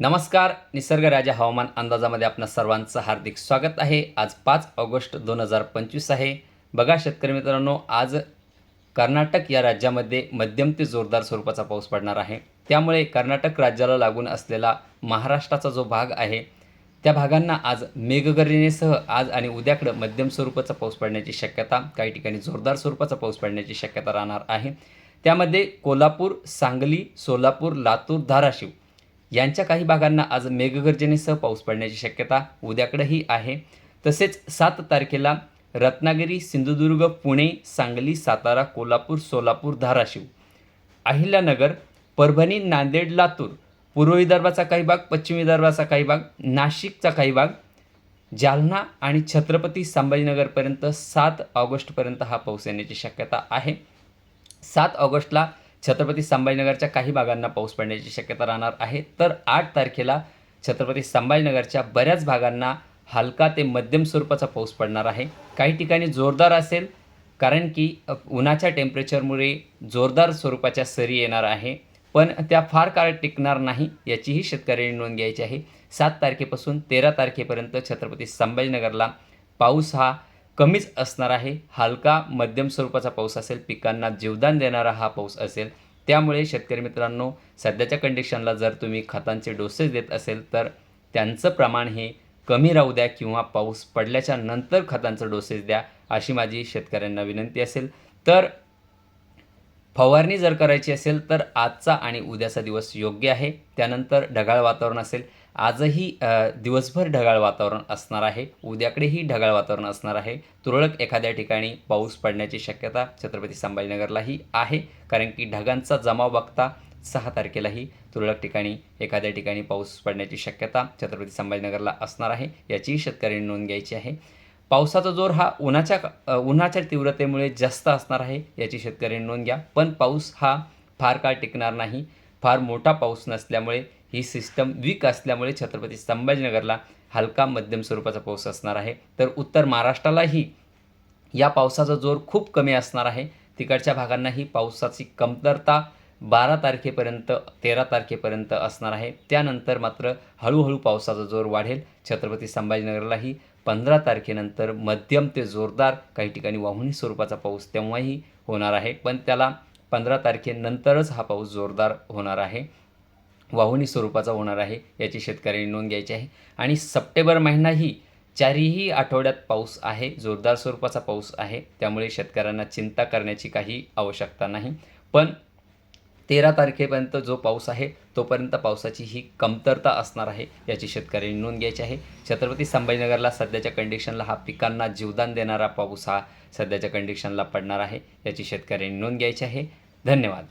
नमस्कार निसर्गराजा हवामान अंदाजामध्ये आपणा सर्वांचं हार्दिक स्वागत आहे. आज पाच ऑगस्ट दोन हजार पंचवीस आहे. बघा शेतकरी मित्रांनो आज कर्नाटक या राज्यामध्ये मध्यम ते जोरदार स्वरूपाचा पाऊस पडणार आहे. त्यामुळे कर्नाटक राज्याला लागून असलेला महाराष्ट्राचा जो भाग आहे त्या भागांना आज मेघगर्जनेसह आज आणि उद्याकडं मध्यम स्वरूपाचा पाऊस पडण्याची शक्यता काही ठिकाणी जोरदार स्वरूपाचा पाऊस पडण्याची शक्यता राहणार आहे. त्यामध्ये कोल्हापूर सांगली सोलापूर लातूर धाराशिव यांच्या काही भागांना आज मेघगर्जनेसह पाऊस पडण्याची शक्यता उद्याकडेही आहे. तसेच सात तारखेला रत्नागिरी सिंधुदुर्ग पुणे सांगली सातारा कोल्हापूर सोलापूर धाराशिव. अहिल्यानगर परभणी नांदेड लातूर पूर्व विदर्भाचा काही भाग पश्चिम विदर्भाचा काही भाग नाशिकचा काही भाग जालना आणि छत्रपती संभाजीनगरपर्यंत सात ऑगस्टपर्यंत हा पाऊस येण्याची शक्यता आहे. सात ऑगस्टला छत्रपती संभाजीनगरच्या काही भागांना पाऊस पडण्याची शक्यता राहणार आहे. तर आठ तारखेला छत्रपती संभाजीनगरच्या बऱ्याच भागांना हलका ते मध्यम स्वरूपाचा पाऊस पडणार आहे. काही ठिकाणी जोरदार असेल कारण की उन्हाच्या टेम्परेचरमुळे जोरदार स्वरूपाच्या सरी येणार आहे. पण त्या फार काळ टिकणार नाही याचीही शेतकऱ्यांनी नोंद घ्यायची आहे. सात तारखेपासून तेरा तारखेपर्यंत छत्रपती संभाजीनगरला पाऊस हा कमीच असणार आहे. हलका मध्यम स्वरूपाचा पाऊस असेल पिकांना जीवदान देणारा हा पाऊस असेल. त्यामुळे शेतकरी मित्रांनो सध्याच्या कंडिशनला जर तुम्ही खतांचे डोसेस देत असेल तर त्यांचं प्रमाण हे कमी राहू द्या किंवा पाऊस पडल्याच्या नंतर खतांचं डोसेस द्या अशी माझी शेतकऱ्यांना विनंती असेल. तर फवारणी जर करायची असेल तर आजचा आणि उद्याचा दिवस योग्य आहे. त्यानंतर ढगाळ वातावरण असेल. आजही दिवसभर ढगाळ वातावरण असणार आहे. उद्याकडेही ढगाळ वातावरण असणार आहे. तुरळक एखाद्या ठिकाणी पाऊस पडण्याची शक्यता छत्रपती संभाजीनगरलाही आहे. कारण की ढगांचा जमाव बघता सहा तारखेलाही तुरळक ठिकाणी एखाद्या ठिकाणी पाऊस पडण्याची शक्यता छत्रपती संभाजीनगरला असणार आहे. याचीही शेतकऱ्यांनी नोंद घ्यायची आहे. पावसाचा जोर हा उन्हाच्या उन्हाच्या तीव्रतेमुळे जास्त असणार आहे याची शेतकऱ्यांनी नोंद घ्या. पण पाऊस हा फार काळ टिकणार नाही. फार मोठा पाऊस नसल्यामुळे ही सिस्टम वीक असल्यामुळे छत्रपती संभाजीनगरला हलका मध्यम स्वरूपाचा पाऊस असणार आहे. तर उत्तर महाराष्ट्रालाही या पावसाचा जोर खूप कमी असणार आहे. तिकडच्या भागांनाही पावसाची कमतरता बारा तारखेपर्यंत तेरा तारखेपर्यंत असणार आहे. त्यानंतर मात्र हळूहळू पावसाचा जोर वाढेल. छत्रपती संभाजीनगरलाही पंधरा तारखेनंतर मध्यम ते जोरदार काही ठिकाणी वाहुनी स्वरूपाचा पाऊस तेव्हाही होणार आहे. पण त्याला पंधरा तारखेनंतरच हा पाऊस जोरदार होणार आहे. वाहुनी स्वरूपाचा होणार आहे याची शेतकऱ्यांनी नोंद घ्यायची आहे. आणि सप्टेंबर महिनाही चारही आठवड्यात पाऊस आहे जोरदार स्वरूपाचा पाऊस आहे. त्यामुळे शेतकऱ्यांना चिंता करण्याची काही आवश्यकता नाही. पण तेरा तारखेपर्यंत जो पाऊस आहे तोपर्यंत पावसाची ही कमतरता असणार आहे याची शेतकऱ्यांनी नोंद घ्यायची आहे. छत्रपती संभाजीनगरला सध्याच्या कंडिशनला हा पिकांना जीवदान देणारा पाऊस हा सध्याच्या कंडिशनला पडणार आहे याची शेतकऱ्यांनी नोंद घ्यायची आहे. धन्यवाद.